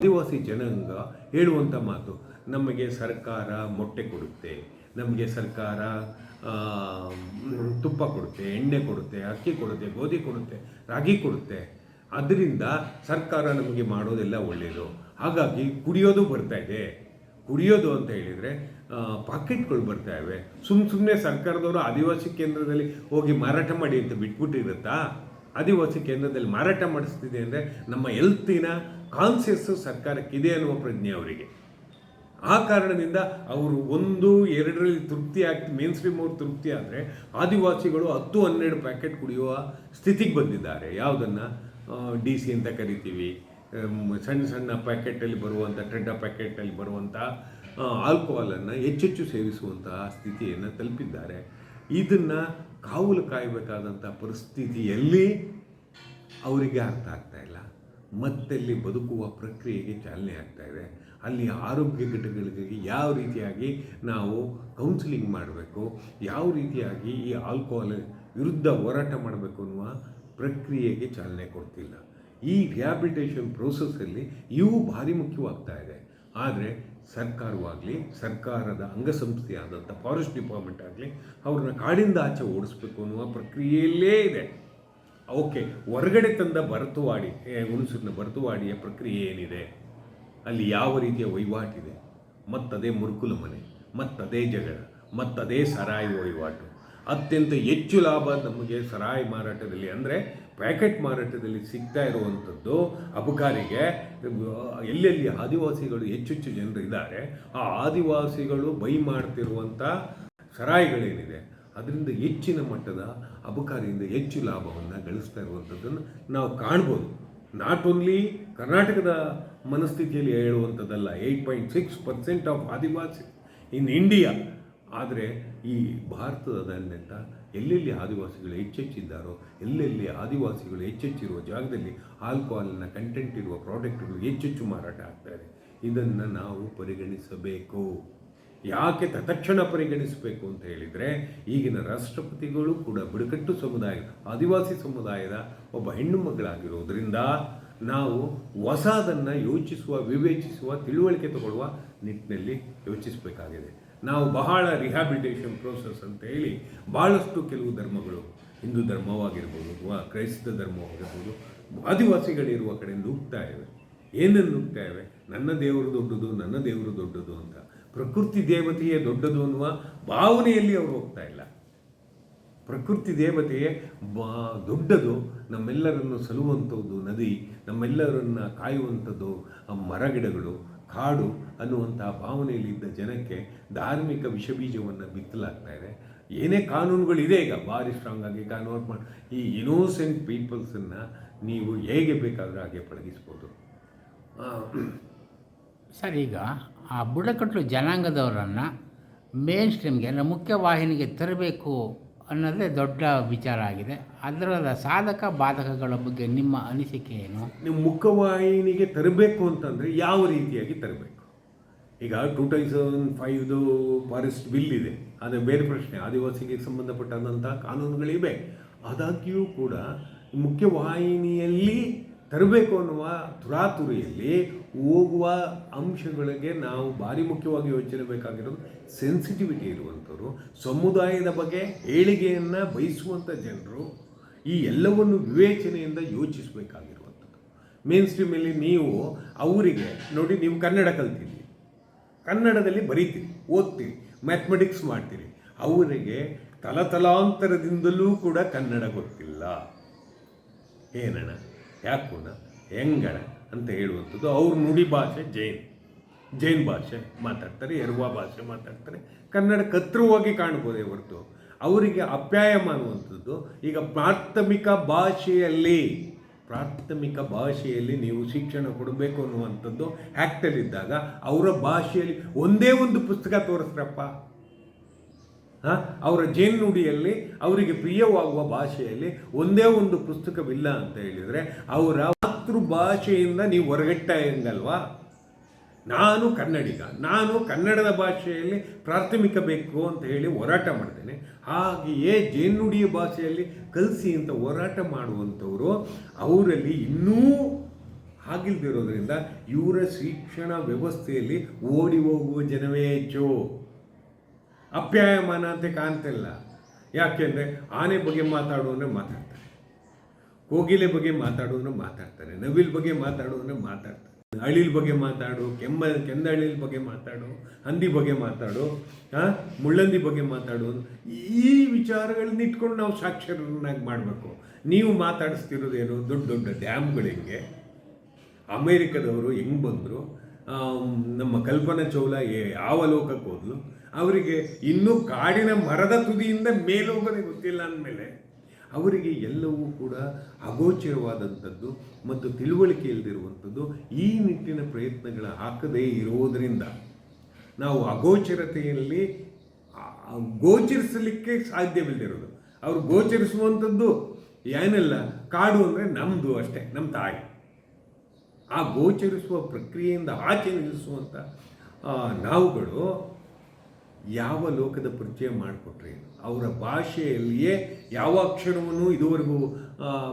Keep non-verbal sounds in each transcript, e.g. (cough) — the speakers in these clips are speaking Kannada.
ಆದಿವಾಸಿ ಜನಾಂಗ ಹೇಳುವಂಥ ಮಾತು, ನಮಗೆ ಸರ್ಕಾರ ಮೊಟ್ಟೆ ಕೊಡುತ್ತೆ, ನಮಗೆ ಸರ್ಕಾರ ತುಪ್ಪ ಕೊಡುತ್ತೆ, ಎಣ್ಣೆ ಕೊಡುತ್ತೆ, ಅಕ್ಕಿ ಕೊಡುತ್ತೆ, ಗೋಧಿ ಕೊಡುತ್ತೆ, ರಾಗಿ ಕೊಡುತ್ತೆ. ಅದರಿಂದ ಸರ್ಕಾರ ನಮಗೆ ಮಾಡೋದೆಲ್ಲ ಒಳ್ಳೆಯದು ಹಾಗಾಗಿ ಕುಡಿಯೋದು ಬರ್ತಾ ಇದೆ. ಕುಡಿಯೋದು ಅಂತ ಹೇಳಿದರೆ ಪಾಕೆಟ್ಗಳು ಬರ್ತಾ ಇವೆ. ಸುಮ್ಮ ಸುಮ್ಮನೆ ಸರ್ಕಾರದವರು ಆದಿವಾಸಿ ಕೇಂದ್ರದಲ್ಲಿ ಹೋಗಿ ಮಾರಾಟ ಮಾಡಿ ಅಂತ ಬಿಟ್ಬಿಟ್ಟಿರುತ್ತಾ? ಆದಿವಾಸಿ ಕೇಂದ್ರದಲ್ಲಿ ಮಾರಾಟ ಮಾಡಿಸ್ತಿದೆ ಅಂದರೆ ನಮ್ಮ ಹೆಲ್ತಿನ ಕಾನ್ಸಿಯಸ್ಸು ಸರ್ಕಾರಕ್ಕಿದೆ ಅನ್ನುವ ಪ್ರಜ್ಞೆ ಅವರಿಗೆ. ಆ ಕಾರಣದಿಂದ ಅವರು ಒಂದು, ಎರಡರಲ್ಲಿ ತೃಪ್ತಿ ಆಗ್ತಿ ಮೇನ್ ಸ್ಟ್ರೀಮ್ ಅವ್ರು ತೃಪ್ತಿ ಆದರೆ ಆದಿವಾಸಿಗಳು ಹತ್ತು, ಹನ್ನೆರಡು ಪ್ಯಾಕೆಟ್ ಕುಡಿಯುವ ಸ್ಥಿತಿಗೆ ಬಂದಿದ್ದಾರೆ. ಯಾವುದನ್ನು? ಡಿ ಸಿ ಅಂತ ಕರಿತೀವಿ. ಸಣ್ಣ ಸಣ್ಣ ಪ್ಯಾಕೆಟಲ್ಲಿ ಬರುವಂಥ ಟೆಡ್ಡ ಪ್ಯಾಕೆಟಲ್ಲಿ ಬರುವಂಥ ಆಲ್ಕೋಹಾಲನ್ನು ಹೆಚ್ಚೆಚ್ಚು ಸೇವಿಸುವಂತಹ ಸ್ಥಿತಿಯನ್ನು ತಲುಪಿದ್ದಾರೆ. ಇದನ್ನು ಕಾವಲು ಕಾಯಬೇಕಾದಂಥ ಪರಿಸ್ಥಿತಿಯಲ್ಲಿ ಅವರಿಗೆ ಅರ್ಥ ಆಗ್ತಾ ಇಲ್ಲ. ಮತ್ತಲ್ಲಿ ಬದುಕುವ ಪ್ರಕ್ರಿಯೆಗೆ ಚಾಲನೆ ಆಗ್ತಾ ಇದೆ. ಅಲ್ಲಿ ಆರೋಗ್ಯ ಘಟಕಗಳಿಗೆ ಯಾವ ರೀತಿಯಾಗಿ ನಾವು ಕೌನ್ಸಿಲಿಂಗ್ ಮಾಡಬೇಕು, ಯಾವ ರೀತಿಯಾಗಿ ಈ ಆಲ್ಕೋಹಾಲ್ ವಿರುದ್ಧ ಹೋರಾಟ ಮಾಡಬೇಕು ಅನ್ನುವ ಪ್ರಕ್ರಿಯೆಗೆ ಚಾಲನೆ ಕೊಡ್ತಿಲ್ಲ. ಈ ರಿಯಾಬಿಲಿಟೇಷನ್ ಪ್ರೋಸೆಸ್ಸಲ್ಲಿ ಇವು ಭಾರಿ ಮುಖ್ಯವಾಗ್ತಾ ಇದೆ. ಆದರೆ ಸರ್ಕಾರವಾಗಲಿ, ಸರ್ಕಾರದ ಅಂಗಸಂಸ್ಥೆಯಾದಂಥ ಫಾರೆಸ್ಟ್ ಡಿಪಾರ್ಟ್ಮೆಂಟ್ ಆಗಲಿ, ಅವ್ರನ್ನ ಕಾಡಿಂದ ಆಚೆ ಓಡಿಸ್ಬೇಕು ಅನ್ನುವ ಪ್ರಕ್ರಿಯೆಯಲ್ಲೇ ಇದೆ. ಓಕೆ, ಹೊರಗಡೆ ತಂದ ಭರತುವಾಡಿ ಹುಣಸೂರಿನ ಭರತುವಾಡಿಯ ಪ್ರಕ್ರಿಯೆ ಏನಿದೆ? ಅಲ್ಲಿ ಯಾವ ರೀತಿಯ ವಹಿವಾಟಿದೆ ಮತ್ತದೇ ಮುರುಕುಲ ಮನೆ, ಮತ್ತದೇ ಜಗಳ, ಮತ್ತದೇ ಸರಾಯಿ ವಹಿವಾಟು. ಅತ್ಯಂತ ಹೆಚ್ಚು ಲಾಭ ನಮಗೆ ಸರಾಯಿ ಮಾರಾಟದಲ್ಲಿ ಅಂದರೆ ಪ್ಯಾಕೆಟ್ ಮಾರಾಟದಲ್ಲಿ ಸಿಗ್ತಾ ಇರುವಂಥದ್ದು ಅಬಕಾರಿಗೆ. ಎಲ್ಲೆಲ್ಲಿ ಆದಿವಾಸಿಗಳು ಹೆಚ್ಚೆಚ್ಚು ಜನರು ಇದ್ದಾರೆ ಆ ಆದಿವಾಸಿಗಳು ಬೈ ಮಾಡ್ತಿರುವಂಥ ಸರಾಯಿಗಳೇನಿದೆ? ಅದರಿಂದ ಹೆಚ್ಚಿನ ಮಟ್ಟದ ಅಬಕಾರಿಯಿಂದ ಹೆಚ್ಚು ಲಾಭವನ್ನು ಗಳಿಸ್ತಾ ಇರುವಂಥದ್ದನ್ನು ನಾವು ಕಾಣ್ಬೋದು. ನಾಟ್ ಓನ್ಲಿ ಕರ್ನಾಟಕದ ಮನಸ್ಥಿತಿಯಲ್ಲಿ ಹೇಳುವಂಥದ್ದಲ್ಲ eight point six percent of Adivasi in India ಆದರೆ ಈ ಭಾರತದಾದ್ಯಂತ ಎಲ್ಲೆಲ್ಲಿ ಆದಿವಾಸಿಗಳು ಹೆಚ್ಚೆಚ್ಚಿದ್ದಾರೋ, ಎಲ್ಲೆಲ್ಲಿ ಆದಿವಾಸಿಗಳು ಹೆಚ್ಚೆಚ್ಚಿರುವ ಜಾಗದಲ್ಲಿ ಆಲ್ಕೋಹಾಲ್ನ ಕಂಟೆಂಟ್ ಇರುವ ಪ್ರಾಡಕ್ಟ್ಗಳು ಹೆಚ್ಚೆಚ್ಚು ಮಾರಾಟ ಆಗ್ತಾ ಇದೆ. ಇದನ್ನು ನಾವು ಪರಿಗಣಿಸಬೇಕು. ಯಾಕೆ ತತಕ್ಷಣ ಪರಿಗಣಿಸಬೇಕು ಅಂತ ಹೇಳಿದರೆ, ಈಗಿನ ರಾಷ್ಟ್ರಪತಿಗಳು ಕೂಡ ಬುಡಕಟ್ಟು ಸಮುದಾಯ ಆದಿವಾಸಿ ಸಮುದಾಯದ ಒಬ್ಬ ಹೆಣ್ಣು ಮಗಳಾಗಿರೋದ್ರಿಂದ ನಾವು ಹೊಸದನ್ನು ಯೋಚಿಸುವ, ವಿವೇಚಿಸುವ, ತಿಳುವಳಿಕೆ ತಗೊಳ್ಳುವ ನಿಟ್ಟಿನಲ್ಲಿ ಯೋಚಿಸಬೇಕಾಗಿದೆ. ನಾವು ಬಹಳ ರಿಹ್ಯಾಬಿಲಿಟೇಷನ್ ಪ್ರೋಸೆಸ್ ಅಂತ ಹೇಳಿ ಬಹಳಷ್ಟು ಕೆಲವು ಧರ್ಮಗಳು, ಹಿಂದೂ ಧರ್ಮವಾಗಿರ್ಬೋದು ಅಥವಾ ಕ್ರೈಸ್ತ ಧರ್ಮವಾಗಿರ್ಬೋದು, ಆದಿವಾಸಿಗಳಿರುವ ಕಡೆ ನುಗ್ತಾ ಇವೆ. ಏನನ್ನು ನುಗ್ತಾ ಇವೆ? ನನ್ನ ದೇವರು ದೊಡ್ಡದು, ನನ್ನ ದೇವರು ದೊಡ್ಡದು ಅಂತ. ಪ್ರಕೃತಿ ದೇವತೆಯೇ ದೊಡ್ಡದು ಅನ್ನುವ ಭಾವನೆಯಲ್ಲಿ ಅವರು ಹೋಗ್ತಾ ಇಲ್ಲ. ಪ್ರಕೃತಿ ದೇವತೆಯೇ ಬಾ ದೊಡ್ಡದು, ನಮ್ಮೆಲ್ಲರನ್ನು ಸಲುವಂಥದ್ದು ನದಿ, ನಮ್ಮೆಲ್ಲರನ್ನ ಕಾಯುವಂಥದ್ದು ಮರಗಿಡಗಳು, ಕಾಡು ಅನ್ನುವಂತಹ ಭಾವನೆಯಲ್ಲಿದ್ದ ಜನಕ್ಕೆ ಧಾರ್ಮಿಕ ವಿಷಬೀಜವನ್ನು ಬಿತ್ತಲಾಗ್ತಾ ಇದೆ. ಏನೇ ಕಾನೂನುಗಳಿದೆ, ಈಗ ಭಾರಿ ಸ್ಟ್ರಾಂಗ್ ಆಗಿ ಕಾನೂನು ಮಾಡಿ, ಈ ಇನೋಸೆಂಟ್ ಪೀಪಲ್ಸನ್ನು ನೀವು ಹೇಗೆ ಬೇಕಾದರೂ ಹಾಗೆ ಪಳಗಿಸ್ಬೋದು. ಸರ್, ಈಗ ಆ ಬುಡಕಟ್ಟು ಜನಾಂಗದವರನ್ನು ಮೇನ್ ಸ್ಟ್ರೀಮ್ಗೆ ಅಂದರೆ ಮುಖ್ಯವಾಹಿನಿಗೆ ತರಬೇಕು ಅನ್ನೋದೇ ದೊಡ್ಡ ವಿಚಾರ ಆಗಿದೆ. ಅದರ ಸಾಧಕ ಬಾಧಕಗಳ ಬಗ್ಗೆ ನಿಮ್ಮ ಅನಿಸಿಕೆ ಏನು? ನೀವು ಮುಖ್ಯವಾಹಿನಿಗೆ ತರಬೇಕು ಅಂತಂದರೆ ಯಾವ ರೀತಿಯಾಗಿ ತರಬೇಕು? ಈಗ ಟೂ ತೌಸಂಡ್ ಫೈವ್ದು ಫಾರೆಸ್ಟ್ ಬಿಲ್ ಇದೆ. ಅದು ಬೇರೆ ಪ್ರಶ್ನೆ. ಆದಿವಾಸಿಗೆ ಸಂಬಂಧಪಟ್ಟಂತಹ ಕಾನೂನುಗಳಿವೆ. ಆದಾಗ್ಯೂ ಕೂಡ ಮುಖ್ಯವಾಹಿನಿಯಲ್ಲಿ ತರಬೇಕು ಅನ್ನುವ ತುರಾತುರಿಯಲ್ಲಿ ಹೋಗುವ ಅಂಶಗಳಿಗೆ ನಾವು ಭಾರಿ ಮುಖ್ಯವಾಗಿ ಯೋಚನೆ ಬೇಕಾಗಿರೋದು ಸೆನ್ಸಿಟಿವಿಟಿ ಇರುವಂಥವ್ರು, ಸಮುದಾಯದ ಬಗ್ಗೆ ಏಳಿಗೆಯನ್ನು ಬಯಸುವಂಥ ಜನರು ಈ ಎಲ್ಲವನ್ನು ವಿವೇಚನೆಯಿಂದ ಯೋಚಿಸಬೇಕಾಗಿರುವಂಥದ್ದು. ಮೇನ್ ಸ್ಟ್ರೀಮಲ್ಲಿ ನೀವು ಅವರಿಗೆ, ನೋಡಿ ನೀವು ಕನ್ನಡ ಕಲ್ತೀರಿ ಕನ್ನಡದಲ್ಲಿ ಬರೀತೀರಿ, ಓದ್ತೀರಿ ಮ್ಯಾಥಮೆಟಿಕ್ಸ್ ಮಾಡ್ತೀರಿ, ಅವರಿಗೆ ತಲತಲಾಂತರದಿಂದಲೂ ಕೂಡ ಕನ್ನಡ ಗೊತ್ತಿಲ್ಲ. ಏನಣ್ಣ? ಯಾಕೋಣ ಹೆಂಗಣ ಅಂತ ಹೇಳುವಂಥದ್ದು ಅವ್ರ ನುಡಿ ಭಾಷೆ ಜೈನ್. ಜೈನ್ ಭಾಷೆ ಮಾತಾಡ್ತಾರೆ, ಎರವಾ ಭಾಷೆ ಮಾತಾಡ್ತಾರೆ. ಕನ್ನಡ ಕತ್ರುವಾಗಿ ಕಾಣ್ಬೋದೇ ಹೊರತು ಅವರಿಗೆ ಅಪ್ಯಾಯ ಮಾಡುವಂಥದ್ದು ಈಗ ಪ್ರಾಥಮಿಕ ಭಾಷೆಯಲ್ಲಿ ಪ್ರಾಥಮಿಕ ಭಾಷೆಯಲ್ಲಿ ನೀವು ಶಿಕ್ಷಣ ಕೊಡಬೇಕು ಅನ್ನುವಂಥದ್ದು ಆ್ಯಕ್ಟಲ್ಲಿದ್ದಾಗ ಅವರ ಭಾಷೆಯಲ್ಲಿ ಒಂದೇ ಒಂದು ಪುಸ್ತಕ ತೋರಿಸ್ರಪ್ಪ. ಅವರ ಜೇನುಡಿಯಲ್ಲಿ ನುಡಿಯಲ್ಲಿ ಅವರಿಗೆ ಪ್ರಿಯವಾಗುವ ಭಾಷೆಯಲ್ಲಿ ಒಂದೇ ಒಂದು ಪುಸ್ತಕವಿಲ್ಲ ಅಂತ ಹೇಳಿದರೆ ಅವರ ಮಾತೃಭಾಷೆಯಿಂದ ನೀವು ಹೊರಗಟ್ಟಂಗಲ್ವಾ ನಾನು ಕನ್ನಡಿಗ, ನಾನು ಕನ್ನಡದ ಭಾಷೆಯಲ್ಲಿ ಪ್ರಾಥಮಿಕ ಬೇಕು ಅಂತ ಹೇಳಿ ಹೋರಾಟ ಮಾಡ್ತೇನೆ. ಹಾಗೆಯೇ ಜೇನುಡಿಯ ಭಾಷೆಯಲ್ಲಿ ಕಲಿಸಿ ಅಂತ ಹೋರಾಟ ಮಾಡುವಂಥವರು ಅವರಲ್ಲಿ ಇನ್ನೂ ಆಗಿಲ್ದಿರೋದ್ರಿಂದ ಇವರ ಶಿಕ್ಷಣ ವ್ಯವಸ್ಥೆಯಲ್ಲಿ ಓಡಿ ಹೋಗುವ ಜನವೇ ಹೆಚ್ಚು. ಅಪ್ಯಾಯಮಾನ ಅಂತ ಕಾಣ್ತಿಲ್ಲ. ಯಾಕೆಂದರೆ ಆನೆ ಬಗ್ಗೆ ಮಾತಾಡು ಅಂದರೆ ಮಾತಾಡ್ತಾರೆ ಕೋಗಿಲೆ ಬಗ್ಗೆ ಮಾತಾಡೋನು ಮಾತಾಡ್ತಾರೆ ನವಿಲ್ ಬಗ್ಗೆ ಮಾತಾಡು ಅಂದ್ರೆ ಮಾತಾಡ್ತಾರೆ ಅಳಿಲ್ ಬಗ್ಗೆ ಮಾತಾಡು, ಕೆಮ್ಮ, ಕೆಂದಳಿಲ್ ಬಗ್ಗೆ ಮಾತಾಡು, ಹಂದಿ ಬಗ್ಗೆ ಮಾತಾಡು ಹಾಂ ಮುಳ್ಳಂದಿ ಬಗ್ಗೆ ಮಾತಾಡು. ಈ ವಿಚಾರಗಳನ್ನ ಇಟ್ಕೊಂಡು ನಾವು ಸಾಕ್ಷರನ್ನಾಗಿ ಮಾಡಬೇಕು. ನೀವು ಮಾತಾಡಿಸ್ತಿರೋದೇನು ದೊಡ್ಡ ದೊಡ್ಡ ಡ್ಯಾಮ್ಗಳಿಗೆ. ಅಮೇರಿಕದವರು ಹೆಂಗೆ ಬಂದರು? ನಮ್ಮ ಕಲ್ಪನಾ ಚೌಲ ಯಾವ ಲೋಕಕ್ಕೆ ಹೋದ್ಲು? ಅವರಿಗೆ ಇನ್ನೂ ಕಾಡಿನ ಮರದ ತುದಿಯಿಂದ ಮೇಲೋಗೋದೇ ಗೊತ್ತಿಲ್ಲ ಅಂದಮೇಲೆ ಅವರಿಗೆ ಎಲ್ಲವೂ ಕೂಡ ಅಗೋಚರವಾದಂಥದ್ದು ಮತ್ತು ತಿಳುವಳಿಕೆ ಇಲ್ಲದಿರುವಂಥದ್ದು ಈ ನಿಟ್ಟಿನ ಪ್ರಯತ್ನಗಳ ಹಾಕದೇ ಇರೋದರಿಂದ ನಾವು ಅಗೋಚರತೆಯಲ್ಲಿ ಗೋಚರಿಸಲಿಕ್ಕೆ ಸಾಧ್ಯವಿಲ್ಲದಿರೋದು ಅವರು ಗೋಚರಿಸುವಂಥದ್ದು ಏನೆಲ್ಲ, ಕಾಡು ಅಂದರೆ ನಮ್ಮದು ಅಷ್ಟೇ ನಮ್ಮ ತಾಯಿ. ಆ ಗೋಚರಿಸುವ ಪ್ರಕ್ರಿಯೆಯಿಂದ ಆಚೆ ನಿಲ್ಲಿಸುವಂಥ ನಾವುಗಳು ಯಾವ ಲೋಕದ ಪರಿಚಯ ಮಾಡಿಕೊಟ್ರೆ, ಅವರ ಭಾಷೆಯಲ್ಲಿಯೇ ಯಾವ ಅಕ್ಷರವನ್ನು ಇದುವರೆಗೂ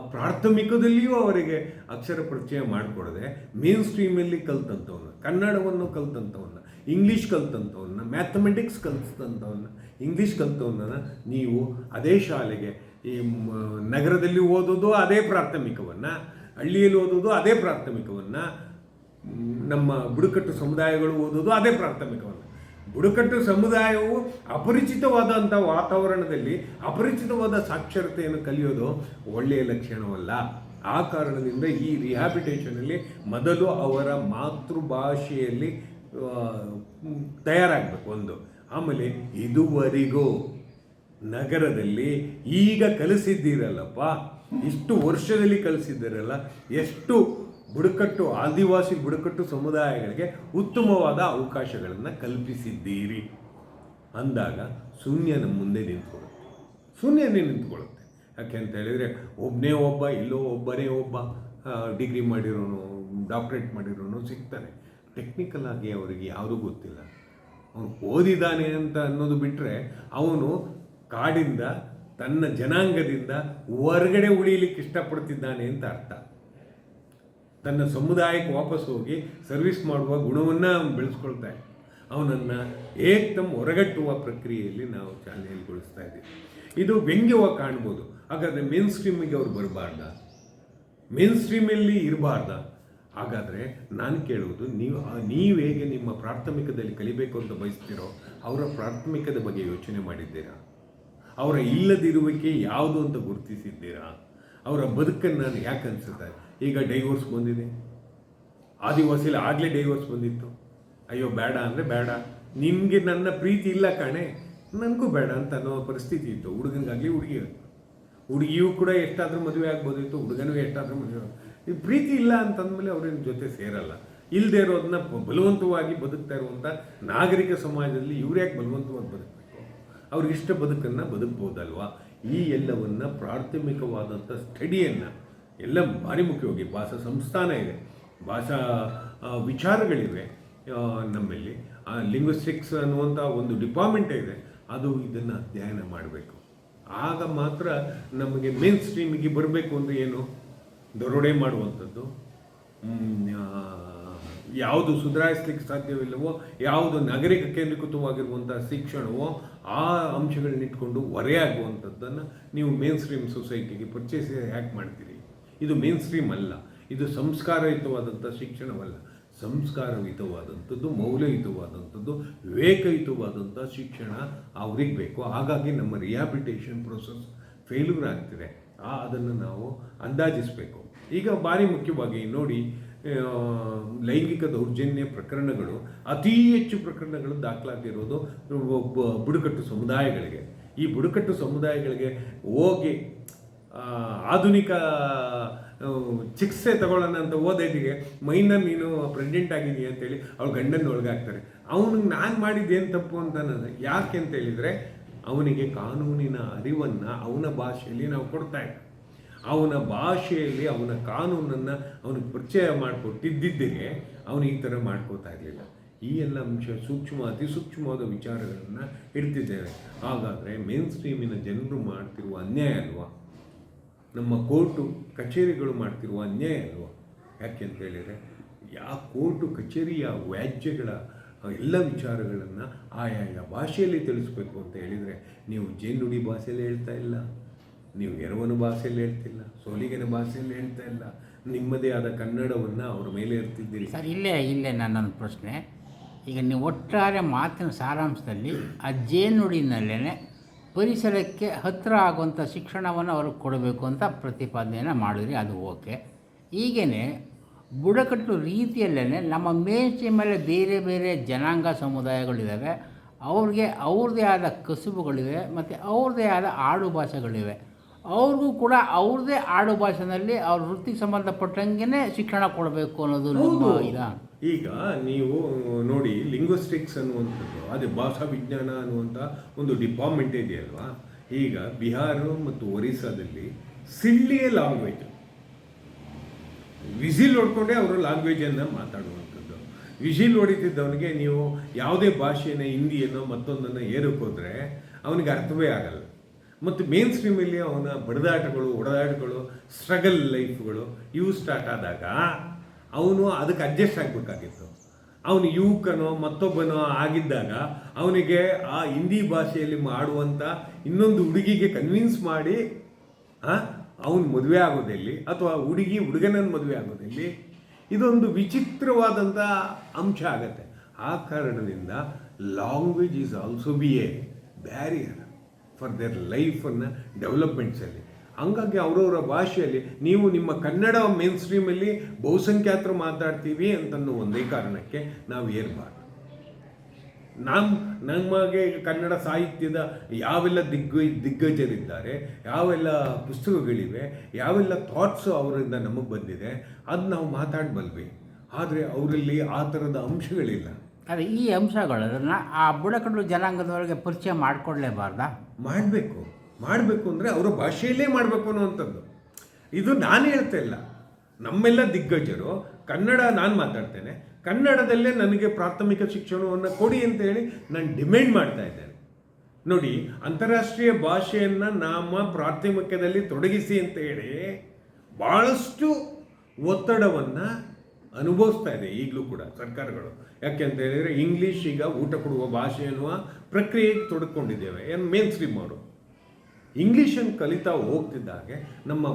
ಪ್ರಾಥಮಿಕದಲ್ಲಿಯೂ ಅವರಿಗೆ ಅಕ್ಷರ ಪರಿಚಯ ಮಾಡಿಕೊಡದೆ, ಮೇನ್ ಸ್ಟ್ರೀಮಲ್ಲಿ ಕಲ್ತಂಥವನ್ನ ಕನ್ನಡವನ್ನು ಕಲ್ತಂಥವನ್ನ ಇಂಗ್ಲೀಷ್ ಕಲ್ತಂಥವನ್ನ ಮ್ಯಾಥಮೆಟಿಕ್ಸ್ ಕಲ್ತಂಥವನ್ನ ಇಂಗ್ಲೀಷ್ ಕಲ್ತವನ್ನ ನೀವು ಅದೇ ಶಾಲೆಗೆ, ಈ ನಗರದಲ್ಲಿ ಓದೋದು ಅದೇ ಪ್ರಾಥಮಿಕವನ್ನು, ಹಳ್ಳಿಯಲ್ಲಿ ಓದೋದು ಅದೇ ಪ್ರಾಥಮಿಕವನ್ನು, ನಮ್ಮ ಬುಡಕಟ್ಟು ಸಮುದಾಯಗಳು ಓದೋದು ಅದೇ ಪ್ರಾಥಮಿಕವನ್ನು. ಬುಡಕಟ್ಟು ಸಮುದಾಯವು ಅಪರಿಚಿತವಾದಂಥ ವಾತಾವರಣದಲ್ಲಿ ಅಪರಿಚಿತವಾದ ಸಾಕ್ಷರತೆಯನ್ನು ಕಲಿಯೋದು ಒಳ್ಳೆಯ ಲಕ್ಷಣವಲ್ಲ. ಆ ಕಾರಣದಿಂದ ಈ ರಿಹ್ಯಾಬಿಟೇಷನಲ್ಲಿ ಮೊದಲು ಅವರ ಮಾತೃಭಾಷೆಯಲ್ಲಿ ತಯಾರಾಗಬೇಕು ಒಂದು. ಆಮೇಲೆ ಇದುವರೆಗೂ ನಗರದಲ್ಲಿ ಈಗ ಕಲಿಸಿದ್ದೀರಲ್ಲಪ್ಪ, ಇಷ್ಟು ವರ್ಷದಲ್ಲಿ ಕಲಿಸಿದ್ದೀರಲ್ಲ, ಎಷ್ಟು ಬುಡಕಟ್ಟು, ಆದಿವಾಸಿ ಬುಡಕಟ್ಟು ಸಮುದಾಯಗಳಿಗೆ ಉತ್ತಮವಾದ ಅವಕಾಶಗಳನ್ನು ಕಲ್ಪಿಸಿದ್ದೀರಿ. ಅಂದಾಗ ಶೂನ್ಯ ನಮ್ಮ ಮುಂದೆ ನಿಂತ್ಕೊಳ್ಳುತ್ತೆ. ಶೂನ್ಯನೇ ನಿಂತ್ಕೊಳ್ಳುತ್ತೆ. ಯಾಕೆ ಅಂತ ಹೇಳಿದರೆ ಒಬ್ಬನೇ ಒಬ್ಬ, ಇಲ್ಲೋ ಒಬ್ಬನೇ ಒಬ್ಬ ಡಿಗ್ರಿ ಮಾಡಿರೋನು, ಡಾಕ್ಟ್ರೇಟ್ ಮಾಡಿರೋನು ಸಿಗ್ತಾನೆ. ಟೆಕ್ನಿಕಲ್ ಆಗಿ ಅವರಿಗೆ ಯಾವುದೂ ಗೊತ್ತಿಲ್ಲ. ಅವನು ಓದಿದ್ದಾನೆ ಅಂತ ಅನ್ನೋದು ಬಿಟ್ಟರೆ ಅವನು ಕಾಡಿಂದ, ತನ್ನ ಜನಾಂಗದಿಂದ ಹೊರಗಡೆ ಉಳಿಯಲಿಕ್ಕೆ ಇಷ್ಟಪಡ್ತಿದ್ದಾನೆ ಅಂತ ಅರ್ಥ. ತನ್ನ ಸಮುದಾಯಕ್ಕೆ ವಾಪಸ್ ಹೋಗಿ ಸರ್ವಿಸ್ ಮಾಡುವ ಗುಣವನ್ನು ಬೆಳೆಸ್ಕೊಳ್ತಾ ಇದ್ದ. ಅವನನ್ನು ಏಕ್ದಮ್ ಹೊರಗಟ್ಟುವ ಪ್ರಕ್ರಿಯೆಯಲ್ಲಿ ನಾವು ಚಾಲನೆಗೊಳಿಸ್ತಾ ಇದ್ದೀವಿ. ಇದು ವ್ಯಂಗ್ಯವಾಗಿ ಕಾಣ್ಬೋದು. ಹಾಗಾದರೆ ಮೇನ್ ಸ್ಟ್ರೀಮಿಗೆ ಅವ್ರು ಬರಬಾರ್ದ? ಮೇನ್ ಸ್ಟ್ರೀಮಲ್ಲಿ ಇರಬಾರ್ದ? ಹಾಗಾದರೆ ನಾನು ಕೇಳುವುದು, ನೀವು ನೀವು ಹೇಗೆ ನಿಮ್ಮ ಪ್ರಾಥಮಿಕದಲ್ಲಿ ಕಲಿಬೇಕು ಅಂತ ಬಯಸ್ತೀರೋ, ಅವರ ಪ್ರಾಥಮಿಕದ ಬಗ್ಗೆ ಯೋಚನೆ ಮಾಡಿದ್ದೀರಾ? ಅವರ ಇಲ್ಲದಿರುವಿಕೆ ಯಾವುದು ಅಂತ ಗುರುತಿಸಿದ್ದೀರಾ? ಅವರ ಬದುಕನ್ನು ನಾನು ಯಾಕೆ ಅನಿಸುತ್ತೆ ಈಗ ಡೈವೋರ್ಸ್ ಬಂದಿದೆ. ಆದಿವಾಸಿಲಿ ಆಗಲೇ ಡೈವೋರ್ಸ್ ಬಂದಿತ್ತು. ಅಯ್ಯೋ, ಬೇಡ ಅಂದರೆ ಬೇಡ. ನಿಮಗೆ ನನ್ನ ಪ್ರೀತಿ ಇಲ್ಲ ಕಾಣೆ. ನನಗೂ ಬೇಡ ಅಂತ ಅನ್ನೋ ಪರಿಸ್ಥಿತಿ ಇತ್ತು. ಹುಡುಗನಿಗಾಗಲಿ ಹುಡುಗಿ ಹುಡುಗಿಯೂ ಕೂಡ ಎಷ್ಟಾದರೂ ಮದುವೆ ಆಗ್ಬೋದಿತ್ತು. ಹುಡುಗನೂ ಎಷ್ಟಾದರೂ ಮದುವೆ ಈ ಪ್ರೀತಿ ಇಲ್ಲ ಅಂತಂದಮೇಲೆ ಅವ್ರ ಜೊತೆ ಸೇರಲ್ಲ. ಇಲ್ಲದೆ ಇರೋದನ್ನ ಬಲವಂತವಾಗಿ ಬದುಕ್ತಾ ಇರುವಂಥ ನಾಗರಿಕ ಸಮಾಜದಲ್ಲಿ ಇವ್ರು ಯಾಕೆ ಬಲವಂತವಾಗಿ ಬದುಕಬೇಕು? ಅವ್ರಿಗಿಷ್ಟ ಬದುಕನ್ನು ಬದುಕ್ಬೋದಲ್ವಾ? ಈ ಎಲ್ಲವನ್ನು ಪ್ರಾಥಮಿಕವಾದಂಥ ಸ್ಟಡಿಯನ್ನು ಎಲ್ಲ ಭಾರಿ ಮುಖ್ಯವಾಗಿ ಭಾಷಾ ಸಂಸ್ಥಾನ ಇದೆ, ಭಾಷಾ ವಿಚಾರಗಳಿವೆ ನಮ್ಮಲ್ಲಿ. ಲಿಂಗ್ವಿಸ್ಟಿಕ್ಸ್ ಅನ್ನುವಂಥ ಒಂದು ಡಿಪಾರ್ಟ್ಮೆಂಟ್ ಇದೆ, ಅದು ಇದನ್ನು ಅಧ್ಯಯನ ಮಾಡಬೇಕು. ಆಗ ಮಾತ್ರ ನಮಗೆ ಮೇನ್ ಸ್ಟ್ರೀಮಿಗೆ ಬರಬೇಕು ಅಂದರೆ ಏನು? ದರೋಡೆ ಮಾಡುವಂಥದ್ದು ಯಾವುದು ಸುಧಾರಿಸ್ಲಿಕ್ಕೆ ಸಾಧ್ಯವಿಲ್ಲವೋ, ಯಾವುದು ನಾಗರಿಕ ಕೇಂದ್ರೀಕೃತವಾಗಿರುವಂಥ ಶಿಕ್ಷಣವೋ, ಆ ಅಂಶಗಳನ್ನಿಟ್ಕೊಂಡು ಹೊರೆಯಾಗುವಂಥದ್ದನ್ನು ನೀವು ಮೇನ್ ಸ್ಟ್ರೀಮ್ ಸೊಸೈಟಿಗೆ ಪರ್ಚೇಸ್ ಯಾಕೆ ಮಾಡ್ತೀರಿ? ಇದು ಮೇನ್ ಸ್ಟ್ರೀಮ್ ಅಲ್ಲ, ಇದು ಸಂಸ್ಕಾರಯುತವಾದಂಥ ಶಿಕ್ಷಣವಲ್ಲ. ಸಂಸ್ಕಾರಯುತವಾದಂಥದ್ದು, ಮೌಲ್ಯಯುತವಾದಂಥದ್ದು, ವಿವೇಕಯುತವಾದಂಥ ಶಿಕ್ಷಣ ಅವ್ರಿಗೆ ಬೇಕು. ಹಾಗಾಗಿ ನಮ್ಮ ರಿಹ್ಯಾಬಿಟೇಷನ್ ಪ್ರೊಸೆಸ್ ಫೇಲ್ಯೂರ್ ಆಗ್ತಿದೆ. ಆ, ಅದನ್ನು ನಾವು ಅಂದಾಜಿಸಬೇಕು. ಈಗ ಭಾರಿ ಮುಖ್ಯವಾಗಿ ನೋಡಿ ಲೈಂಗಿಕ ದೌರ್ಜನ್ಯ ಪ್ರಕರಣಗಳು, ಅತೀ ಹೆಚ್ಚು ಪ್ರಕರಣಗಳು ದಾಖಲಾಗಿರೋದು ಬುಡಕಟ್ಟು ಸಮುದಾಯಗಳಿಗೆ. ಈ ಬುಡಕಟ್ಟು ಸಮುದಾಯಗಳಿಗೆ ಹೋಗಿ ಆಧುನಿಕ ಚಿಕಿತ್ಸೆ ತಗೊಳ್ಳೋಣ ಅಂತ ಓದೈದಿಗೆ ಮೈನ ನೀನು ಪ್ರೆಗ್ನೆಂಟ್ ಆಗಿದೀಯ ಅಂತೇಳಿ ಅವ್ಳು ಗಂಡನ ಒಳಗಾಗ್ತಾರೆ ಅವನಿಗೆ ನಾನು ಮಾಡಿದ್ದೇನು ತಪ್ಪು ಅಂತ ನಾನು ಯಾಕೆ ಅಂತ ಹೇಳಿದರೆ, ಅವನಿಗೆ ಕಾನೂನಿನ ಅರಿವನ್ನು ಅವನ ಭಾಷೆಯಲ್ಲಿ ನಾವು ಕೊಡ್ತಾ ಇದ್ದೀವಿ ಅವನ ಭಾಷೆಯಲ್ಲಿ, ಅವನ ಕಾನೂನನ್ನು ಅವನಿಗೆ ಪರಿಚಯ ಮಾಡಿಕೊಟ್ಟಿದ್ದಿದ್ದರೆ ಅವನು ಈ ಥರ ಮಾಡ್ಕೋತಾ ಇರಲಿಲ್ಲ. ಈ ಎಲ್ಲ ಅಂಶ ಸೂಕ್ಷ್ಮ, ಅತಿ ಸೂಕ್ಷ್ಮವಾದ ವಿಚಾರಗಳನ್ನು ಇಡ್ತಿದ್ದೇವೆ ಹಾಗಾದರೆ ಮೇನ್ ಸ್ಟ್ರೀಮಿನ ಜನರು ಮಾಡ್ತಿರುವ ಅನ್ಯಾಯ ಅಲ್ವಾ? ನಮ್ಮ ಕೋರ್ಟು ಕಚೇರಿಗಳು ಮಾಡ್ತಿರುವ ಅನ್ಯಾಯ ಅಲ್ವಾ? ಯಾಕೆ ಅಂತ ಹೇಳಿದರೆ ಯಾವ ಕೋರ್ಟು ಕಚೇರಿಯ ವ್ಯಾಜ್ಯಗಳ ಎಲ್ಲ ವಿಚಾರಗಳನ್ನು ಆಯಾಯ ಭಾಷೆಯಲ್ಲಿ ತಿಳಿಸ್ಬೇಕು ಅಂತ ಹೇಳಿದರೆ, ನೀವು ಜೇನುಡಿ ಭಾಷೆಯಲ್ಲಿ ಹೇಳ್ತಾ ಇಲ್ಲ. ನೀವು ಗೆಲುವನ ಭಾಷೆಯಲ್ಲಿ ಹೇಳ್ತಿಲ್ಲ, ಸೋಲಿಗನ ಭಾಷೆಯಲ್ಲಿ ಹೇಳ್ತಾ ಇಲ್ಲ. ನಿಮ್ಮದೇ ಆದ ಕನ್ನಡವನ್ನು ಅವ್ರ ಮೇಲೆ ಇರ್ತಿದ್ದೀರಿ ಸರ್, ಇಲ್ಲೇ ಇಲ್ಲೇ ನನ್ನೊಂದು ಪ್ರಶ್ನೆ. ಈಗ ನೀವು ಒಟ್ಟಾರೆ ಮಾತಿನ ಸಾರಾಂಶದಲ್ಲಿ ಆ ಜೇನುಡಿನಲ್ಲೇ ಪರಿಸರಕ್ಕೆ ಹತ್ತಿರ ಆಗುವಂಥ ಶಿಕ್ಷಣವನ್ನು ಅವ್ರಿಗೆ ಕೊಡಬೇಕು ಅಂತ ಪ್ರತಿಪಾದನೆಯನ್ನು ಮಾಡಿದ್ರಿ, ಅದು ಓಕೆ. ಹೀಗೇ ಬುಡಕಟ್ಟು ರೀತಿಯಲ್ಲೇ ನಮ್ಮ ಮೇಲ್ಸ್ಟ್ರೀಮಲ್ಲೇ ಬೇರೆ ಬೇರೆ ಜನಾಂಗ ಸಮುದಾಯಗಳಿದ್ದಾವೆ. ಅವ್ರಿಗೆ ಅವ್ರದ್ದೇ ಆದ ಕಸುಬುಗಳಿವೆ, ಮತ್ತು ಅವ್ರದ್ದೇ ಆದ ಆಡು ಭಾಷೆಗಳಿವೆ ಅವ್ರಿಗೂ ಕೂಡ ಅವ್ರದೇ ಆಡು ಭಾಷೆನಲ್ಲಿ ಅವ್ರ ವೃತ್ತಿಗೆ ಸಂಬಂಧಪಟ್ಟಂಗೆ ಶಿಕ್ಷಣ ಕೊಡಬೇಕು ಅನ್ನೋದು ನಮ್ಮ. ಈಗ ನೀವು ನೋಡಿ ಲಿಂಗ್ವಿಸ್ಟಿಕ್ಸ್ ಅನ್ನುವಂಥದ್ದು ಅದೇ ಭಾಷಾ ವಿಜ್ಞಾನ ಅನ್ನುವಂಥ ಒಂದು ಡಿಪಾರ್ಟ್ಮೆಂಟ್ ಇದೆಯಲ್ವಾ ಈಗ ಬಿಹಾರ ಮತ್ತು ಒರಿಸ್ಸಾದಲ್ಲಿ ಸಿಳ್ಳಿಯ ಲ್ಯಾಂಗ್ವೇಜ್ ವಿಸಿಲ್ ನೋಡಿಕೊಂಡೇ ಅವರು ಲ್ಯಾಂಗ್ವೇಜನ್ನು ಮಾತಾಡುವಂಥದ್ದು. ವಿಸಿಲ್ ಹೊಡಿತಿದ್ದವನಿಗೆ ನೀವು ಯಾವುದೇ ಭಾಷೆನ ಹಿಂದಿಯನ್ನು ಮತ್ತೊಂದನ್ನು ಏರಕ್ಕೆ ಹೋದರೆ ಅವನಿಗೆ ಅರ್ಥವೇ ಆಗಲ್ಲ. ಮತ್ತು ಮೇನ್ ಸ್ಟ್ರೀಮಲ್ಲಿ ಅವನ ಬಡದಾಟಗಳು, ಒಡದಾಟಗಳು ಸ್ಟ್ರಗಲ್ ಲೈಫ್ಗಳು ಇವು ಸ್ಟಾರ್ಟ್ ಆದಾಗ ಅವನು ಅದಕ್ಕೆ ಅಡ್ಜಸ್ಟ್ ಆಗಬೇಕಾಗಿತ್ತು. ಅವನು ಯುವಕನೋ, ಮತ್ತೊಬ್ಬನೋ ಆಗಿದ್ದಾಗ ಅವನಿಗೆ ಆ ಹಿಂದಿ ಭಾಷೆಯಲ್ಲಿ ಮಾಡುವಂಥ ಇನ್ನೊಂದು ಹುಡುಗಿಗೆ ಕನ್ವಿನ್ಸ್ ಮಾಡಿ ಅವನು ಮದುವೆ ಆಗೋದೆಲ್ಲಿ ಅಥವಾ ಹುಡುಗಿ, ಹುಡುಗನನ್ನು ಮದುವೆ ಆಗೋದೆಲ್ಲಿ ಇದೊಂದು ವಿಚಿತ್ರವಾದಂಥ ಅಂಶ ಆಗತ್ತೆ. ಆ ಕಾರಣದಿಂದ language is also be a barrier for their ಲೈಫನ್ನು ಡೆವಲಪ್ಮೆಂಟ್ಸಲ್ಲಿ ಹಂಗಾಗಿ ಅವರವರ ಭಾಷೆಯಲ್ಲಿ ನೀವು ನಿಮ್ಮ ಕನ್ನಡ ಮೇನ್ ಸ್ಟ್ರೀಮಲ್ಲಿ ಬಹುಸಂಖ್ಯಾತರು ಮಾತಾಡ್ತೀವಿ ಅಂತನ್ನೋ ಒಂದೇ ಕಾರಣಕ್ಕೆ ನಾವು ಏರ್ಬಾರ್ದು. ನಮ್ಮ ನಮಗೆ ಕನ್ನಡ ಸಾಹಿತ್ಯದ ಯಾವೆಲ್ಲ ದಿಗ್ಗ, ದಿಗ್ಗಜರಿದ್ದಾರೆ, ಯಾವೆಲ್ಲ ಪುಸ್ತಕಗಳಿವೆ, ಯಾವೆಲ್ಲ ಥಾಟ್ಸು ಅವರಿಂದ ನಮಗೆ ಬಂದಿದೆ, ಅದು ನಾವು ಮಾತಾಡಬಲ್ವಿ. ಆದರೆ ಅವರಲ್ಲಿ ಆ ಥರದ ಅಂಶಗಳಿಲ್ಲ. ಅದೇ ಈ ಅಂಶಗಳನ್ನು ಆ ಬುಡಕಟ್ಟು ಜನಾಂಗದವರಿಗೆ ಪರಿಚಯ ಮಾಡಿಕೊಡ್ಲೇಬಾರ್ದಾ? ಮಾಡಬೇಕು. ಮಾಡಬೇಕು ಅಂದರೆ ಅವರ ಭಾಷೆಯಲ್ಲೇ ಮಾಡಬೇಕು ಅನ್ನುವಂಥದ್ದು. ಇದು ನಾನು ಹೇಳ್ತಾ ಇಲ್ಲ. ನಮ್ಮೆಲ್ಲ ದಿಗ್ಗಜರು. ಕನ್ನಡ ನಾನು ಮಾತಾಡ್ತೇನೆ. ಕನ್ನಡದಲ್ಲೇ ನನಗೆ ಪ್ರಾಥಮಿಕ ಶಿಕ್ಷಣವನ್ನು ಕೊಡಿ ಅಂತ ಹೇಳಿ ನಾನು ಡಿಮ್ಯಾಂಡ್ ಮಾಡ್ತಾ ಇದ್ದೇನೆ. ನೋಡಿ, ಅಂತಾರಾಷ್ಟ್ರೀಯ ಭಾಷೆಯನ್ನು ನಮ್ಮ ಪ್ರಾಥಮಿಕದಲ್ಲಿ ತೊಡಗಿಸಿ ಅಂತ ಹೇಳಿ ಭಾಳಷ್ಟು ಒತ್ತಡವನ್ನು ಅನುಭವಿಸ್ತಾ ಇದೆ, ಈಗಲೂ ಕೂಡ ಸರ್ಕಾರಗಳು. ಯಾಕೆ ಅಂತ ಹೇಳಿದರೆ ಇಂಗ್ಲೀಷ್ ಈಗ ಊಟ ಕೊಡುವ ಭಾಷೆ ಅನ್ನುವ ಪ್ರಕ್ರಿಯೆಗೆ ತೊಡಕೊಂಡಿದ್ದೇವೆ. ಏನು ಮೇನ್ ಸ್ಟ್ರೀಮ್ ಅವರು? ಇಂಗ್ಲೀಷನ್ನು ಕಲಿತಾ ಹೋಗ್ತಿದ್ದಾಗೆ ನಮ್ಮ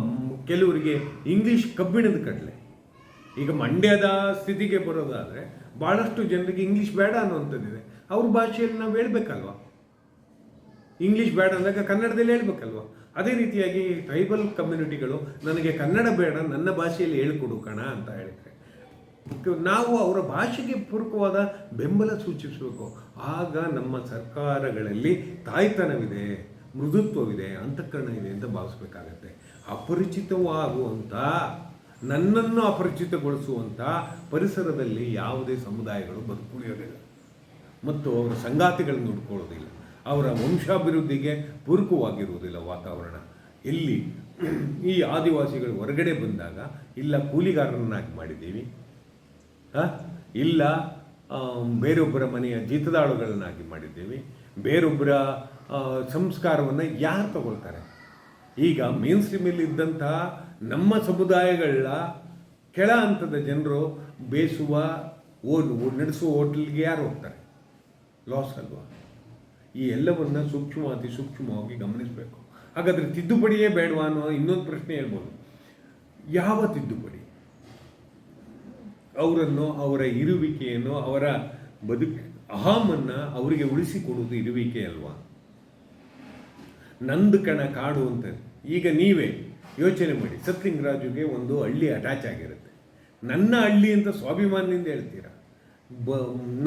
ಕೆಲವರಿಗೆ ಇಂಗ್ಲೀಷ್ ಕಬ್ಬಿಣದ ಕಡಲೆ. ಈಗ ಮಂಡ್ಯದ ಸ್ಥಿತಿಗೆ ಬರೋದಾದರೆ ಭಾಳಷ್ಟು ಜನರಿಗೆ ಇಂಗ್ಲೀಷ್ ಬೇಡ ಅನ್ನುವಂಥದ್ದಿದೆ. ಅವ್ರ ಭಾಷೆಯಲ್ಲಿ ನಾವು ಹೇಳಬೇಕಲ್ವಾ? ಇಂಗ್ಲೀಷ್ ಬೇಡ ಅಂದಾಗ ಕನ್ನಡದಲ್ಲಿ ಹೇಳ್ಬೇಕಲ್ವಾ? ಅದೇ ರೀತಿಯಾಗಿ ಟ್ರೈಬಲ್ ಕಮ್ಯುನಿಟಿಗಳು ನನಗೆ ಕನ್ನಡ ಬೇಡ, ನನ್ನ ಭಾಷೆಯಲ್ಲಿ ಹೇಳ್ಕೊಡು ಕಣ ಅಂತ ಹೇಳಿದ್ರೆ. ನಾವು ಅವರ ಭಾಷೆಗೆ ಪೂರಕವಾದ ಬೆಂಬಲ ಸೂಚಿಸಬೇಕು. ಆಗ ನಮ್ಮ ಸರ್ಕಾರಗಳಲ್ಲಿ ತಾಯ್ತನವಿದೆ, ಮೃದುತ್ವವಿದೆ, ಅಂತಃಕರಣ ಇದೆ ಅಂತ ಭಾವಿಸ್ಬೇಕಾಗತ್ತೆ. ಅಪರಿಚಿತವಾಗುವಂಥ, ನನ್ನನ್ನು ಅಪರಿಚಿತಗೊಳಿಸುವಂಥ ಪರಿಸರದಲ್ಲಿ ಯಾವುದೇ ಸಮುದಾಯಗಳು ಬದುಕುಳಿಯೋದಿಲ್ಲ. ಮತ್ತು ಅವರ ಸಂಗಾತಿಗಳನ್ನು ನೋಡ್ಕೊಳ್ಳೋದಿಲ್ಲ ಅವರ ವಂಶಾಭಿವೃದ್ಧಿಗೆ ಪೂರಕವಾಗಿರುವುದಿಲ್ಲ ವಾತಾವರಣ. ಇಲ್ಲಿ ಈ ಆದಿವಾಸಿಗಳು ಹೊರಗಡೆ ಬಂದಾಗ, ಇಲ್ಲ, ಕೂಲಿಗಾರರನ್ನಾಗಿ ಮಾಡಿದ್ದೀವಿ? ಇಲ್ಲ ಬೇರೊಬ್ಬರ ಮನೆಯ ಜೀತದಾಳುಗಳನ್ನಾಗಿ ಮಾಡಿದ್ದೀವಿ. ಬೇರೊಬ್ಬರ ಸಂಸ್ಕಾರವನ್ನು ಯಾರು ತಗೊಳ್ತಾರೆ? ಈಗ ಮೇನ್ ಸ್ಟ್ರೀಮಲ್ಲಿ ಇದ್ದಂತಹ ನಮ್ಮ ಸಮುದಾಯಗಳ ಕೆಳ ಹಂತದ ಜನರು ಬೇಸುವ ಓದು ನಡೆಸುವ ಹೋಟ್ಲಿಗೆ ಯಾರು ಹೋಗ್ತಾರೆ? ಲಾಸ್ ಅಲ್ವಾ? ಈ ಎಲ್ಲವನ್ನು ಸೂಕ್ಷ್ಮ ಅತಿ ಸೂಕ್ಷ್ಮವಾಗಿ ಗಮನಿಸಬೇಕು. ಹಾಗಾದರೆ ತಿದ್ದುಪಡಿಯೇ ಬೇಡವಾ ಅನ್ನೋ ಇನ್ನೊಂದು ಪ್ರಶ್ನೆ ಹೇಳ್ಬೋದು. ಯಾವ ತಿದ್ದುಪಡಿ? ಅವರನ್ನು, ಅವರ ಇರುವಿಕೆಯನ್ನು, ಅವರ ಬದುಕ, ಅಹಮನ್ನು ಅವರಿಗೆ ಉಳಿಸಿಕೊಡುವುದು ಇರುವಿಕೆ ಅಲ್ವಾ? ನಂದು ಕಣ ಕಾಡು ಅಂತ. ಈಗ ನೀವೇ ಯೋಚನೆ ಮಾಡಿ. ಸತ್ಲಿಂಗರಾಜುಗೆ ಒಂದು ಹಳ್ಳಿ ಅಟ್ಯಾಚ್ ಆಗಿರುತ್ತೆ. ನನ್ನ ಹಳ್ಳಿ ಅಂತ ಸ್ವಾಭಿಮಾನದಿಂದ ಹೇಳ್ತೀರಾ? ಬ,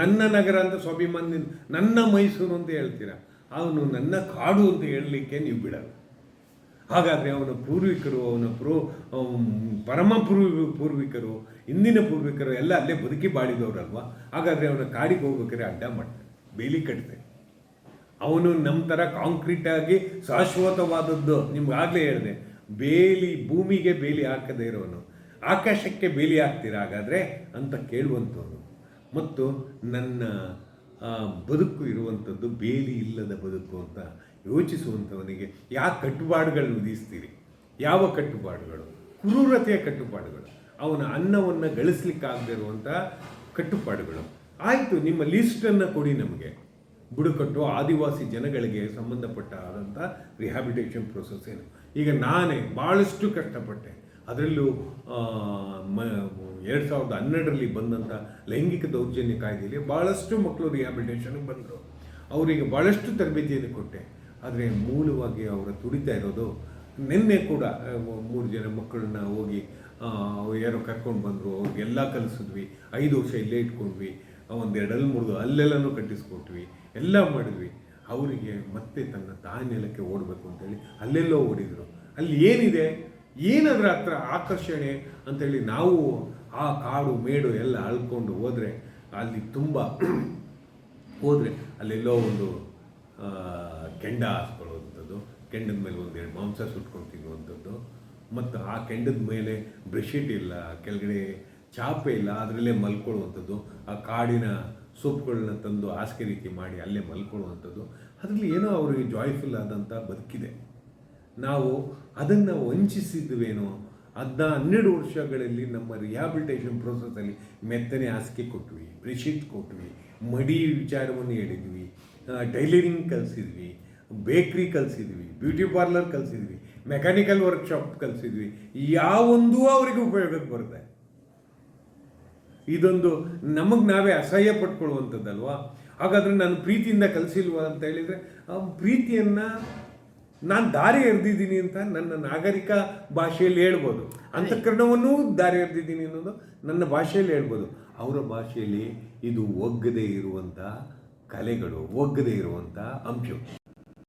ನನ್ನ ನಗರ ಅಂತ ಸ್ವಾಭಿಮಾನದಿಂದ, ನನ್ನ ಮೈಸೂರು ಅಂತ ಹೇಳ್ತೀರಾ? ಅವನು ನನ್ನ ಕಾಡು ಅಂತ ಹೇಳಲಿಕ್ಕೆ ನೀವು ಬಿಡಲ್ಲ. ಹಾಗಾದರೆ ಅವನ ಪೂರ್ವಿಕರು, ಅವನ ಪ್ರೋ ಪರಮ ಪೂರ್ವಿ, ಪೂರ್ವಿಕರು ಇಂದಿನ ಪೂರ್ವಿಕರು ಎಲ್ಲ ಅಲ್ಲೇ ಬದುಕಿ ಬಾಳಿದವರಲ್ವಾ? ಹಾಗಾದರೆ ಅವನ ಕಾಡಿಗೆ ಹೋಗ್ಬೇಕಾದ್ರೆ ಅಡ್ಡ ಮಾಡ್ತಾನೆ ಬೇಲಿ ಕಟ್ತಾರೆ ಅವನು ನಮ್ಮ ಥರ ಕಾಂಕ್ರೀಟಾಗಿ ಶಾಶ್ವತವಾದದ್ದು ನಿಮ್ಗಾಗಲೇ ಹೇಳಿದೆ. ಬೇಲಿ, ಭೂಮಿಗೆ ಬೇಲಿ ಹಾಕದೇ ಇರೋನು. ಆಕಾಶಕ್ಕೆ ಬೇಲಿ ಹಾಕ್ತೀರ ಹಾಗಾದರೆ? ಅಂತ ಕೇಳುವಂಥವನು ಮತ್ತು ನನ್ನ ಬದುಕು ಇರುವಂಥದ್ದು ಬೇಲಿ ಇಲ್ಲದ ಬದುಕು ಅಂತ ಯೋಚಿಸುವಂಥವನಿಗೆ ಯಾವ ಕಟ್ಟುಪಾಡುಗಳನ್ನು ವಿಧಿಸ್ತೀರಿ? ಯಾವ ಕಟ್ಟುಪಾಡುಗಳು? ಕ್ರೂರತೆಯ ಕಟ್ಟುಪಾಡುಗಳು. ಅವನ ಅನ್ನವನ್ನು ಗಳಿಸ್ಲಿಕ್ಕಾಗದೇ ಇರುವಂಥ ಕಟ್ಟುಪಾಡುಗಳು. ಆಯಿತು, ನಿಮ್ಮ ಲಿಸ್ಟನ್ನು ಕೊಡಿ ನಮಗೆ. ಬುಡಕಟ್ಟು, ಆದಿವಾಸಿ ಜನಗಳಿಗೆ ಸಂಬಂಧಪಟ್ಟ ಆದಂಥ ರಿಹ್ಯಾಬಿಟೇಷನ್ ಪ್ರೋಸೆಸ್ ಏನು. ಈಗ ನಾನೇ ಭಾಳಷ್ಟು ಕಷ್ಟಪಟ್ಟೆ. ಅದರಲ್ಲೂ ಮ, ಎರಡು ಸಾವಿರದ ಹನ್ನೆರಡರಲ್ಲಿ ಬಂದಂಥ ಲೈಂಗಿಕ ದೌರ್ಜನ್ಯ ಕಾಯ್ದೆಯಲ್ಲಿ ಭಾಳಷ್ಟು ಮಕ್ಕಳು ರಿಹ್ಯಾಬಿಟೇಷನ್ಗೆ ಬಂದರು. ಅವರಿಗೆ ಭಾಳಷ್ಟು ತರಬೇತಿಯನ್ನು ಕೊಟ್ಟೆ. ಆದರೆ ಮೂಲವಾಗಿ ಅವರ ತುಡಿತಾ ಇರೋದು, ನಿನ್ನೆ ಕೂಡ ಮೂರು ಜನ ಮಕ್ಕಳನ್ನ ಹೋಗಿ ಯಾರೋ ಕರ್ಕೊಂಡು ಬಂದರು ಅವ್ರಿಗೆಲ್ಲ ಕಲಿಸಿದ್ವಿ. ಐದು ವರ್ಷ ಇಲ್ಲೇ ಇಟ್ಕೊಂಡ್ವಿ. ಒಂದೆರಡಲ್ಲಿ ಮುರಿದು ಅಲ್ಲೆಲ್ಲನೂ ಕಟ್ಟಿಸ್ಕೊಟ್ವಿ. ಎಲ್ಲ ಮಾಡಿದ್ವಿ. ಅವರಿಗೆ ಮತ್ತೆ ತನ್ನ ತಾಯಿ ನೆಲಕ್ಕೆ ಓಡಬೇಕು ಅಂತೇಳಿ ಅಲ್ಲೆಲ್ಲೋ ಓಡಿದರು. ಅಲ್ಲಿ ಏನಿದೆ? ಏನಾದ್ರ ಹತ್ರ ಆಕರ್ಷಣೆ ಅಂತೇಳಿ ನಾವು ಆ ಕಾಡು, ಮೇಡು ಎಲ್ಲ ಅಳ್ಕೊಂಡು ಹೋದರೆ, ಅಲ್ಲಿ ತುಂಬ (clears throat) ಹೋದರೆ ಅಲ್ಲೆಲ್ಲೋ ಒಂದು ಕೆಂಡ ಹಾಸ್ಕೊಳ್ಳುವಂಥದ್ದು, ಕೆಂಡದ ಮೇಲೆ ಒಂದೆರಡು ಮಾಂಸ ಸುಟ್ಕೊಂಡು ತಿನ್ನುವಂಥದ್ದು ಮತ್ತು ಆ ಕೆಂಡದ ಮೇಲೆ ಬ್ರೆಶೀಟ್ ಇಲ್ಲ, ಕೆಳಗಡೆ ಚಾಪೆ ಇಲ್ಲ, ಅದರಲ್ಲೇ ಮಲ್ಕೊಳ್ಳುವಂಥದ್ದು, ಆ ಕಾಡಿನ ಸೊಪ್ಪುಗಳನ್ನ ತಂದು ಹಾಸಿಗೆ ರೀತಿ ಮಾಡಿ ಅಲ್ಲೇ ಮಲ್ಕೊಳ್ಳುವಂಥದ್ದು, ಅದರಲ್ಲಿ ಏನೋ ಅವರಿಗೆ ಜಾಯ್ಫುಲ್ ಆದಂಥ ಬದುಕಿದೆ. ನಾವು ಅದನ್ನು ವಂಚಿಸಿದ್ವೇನೋ ಅದನ್ನ ಹನ್ನೆರಡು ವರ್ಷಗಳಲ್ಲಿ ನಮ್ಮ ರಿಹ್ಯಾಬಿಲಿಟೇಷನ್ ಪ್ರೋಸೆಸ್ಸಲ್ಲಿ ಮೆತ್ತನೆ ಹಾಸಿಗೆ ಕೊಟ್ವಿ ಬ್ರೆಶೀಟ್ ಕೊಟ್ವಿ, ಮಡಿ ವಿಚಾರವನ್ನು ಹೇಳಿದ್ವಿ ಟೈಲರಿಂಗ್ ಕಲಿಸಿದ್ವಿ ಬೇಕ್ರಿ ಕಲಿಸಿದ್ವಿ ಬ್ಯೂಟಿ ಪಾರ್ಲರ್ ಕಲಿಸಿದ್ವಿ ಮೆಕ್ಯಾನಿಕಲ್ ವರ್ಕ್ಶಾಪ್ ಕಲಿಸಿದ್ವಿ. ಯಾವೊಂದೂ ಅವರಿಗೆ ಉಪಯೋಗಕ್ಕೆ ಬರುತ್ತೆ. ಇದೊಂದು ನಮಗೆ ನಾವೇ ಅಸಹ್ಯ ಪಟ್ಕೊಳ್ಳುವಂಥದ್ದಲ್ವಾ ಹಾಗಾದ್ರೆ ನಾನು ಪ್ರೀತಿಯಿಂದ ಕಲಿಸಿಲ್ವ ಅಂತ ಹೇಳಿದರೆ, ಆ ಪ್ರೀತಿಯನ್ನು ನಾನು ದಾರಿ ಎರೆದಿದ್ದೀನಿ ಅಂತ ನನ್ನ ನಾಗರಿಕ ಭಾಷೆಯಲ್ಲಿ ಹೇಳ್ಬೋದು. ಅಂತಃಕರಣವನ್ನೂ ದಾರಿ ಎರೆದಿದ್ದೀನಿ ಅನ್ನೋದು ನನ್ನ ಭಾಷೆಯಲ್ಲಿ ಹೇಳ್ಬೋದು. ಅವರ ಭಾಷೆಯಲ್ಲಿ ಇದು ಒಗ್ಗದೇ ಇರುವಂಥ ಕಲೆಗಳು, ಒಗ್ಗದೇ ಇರುವಂಥ ಅಂಶ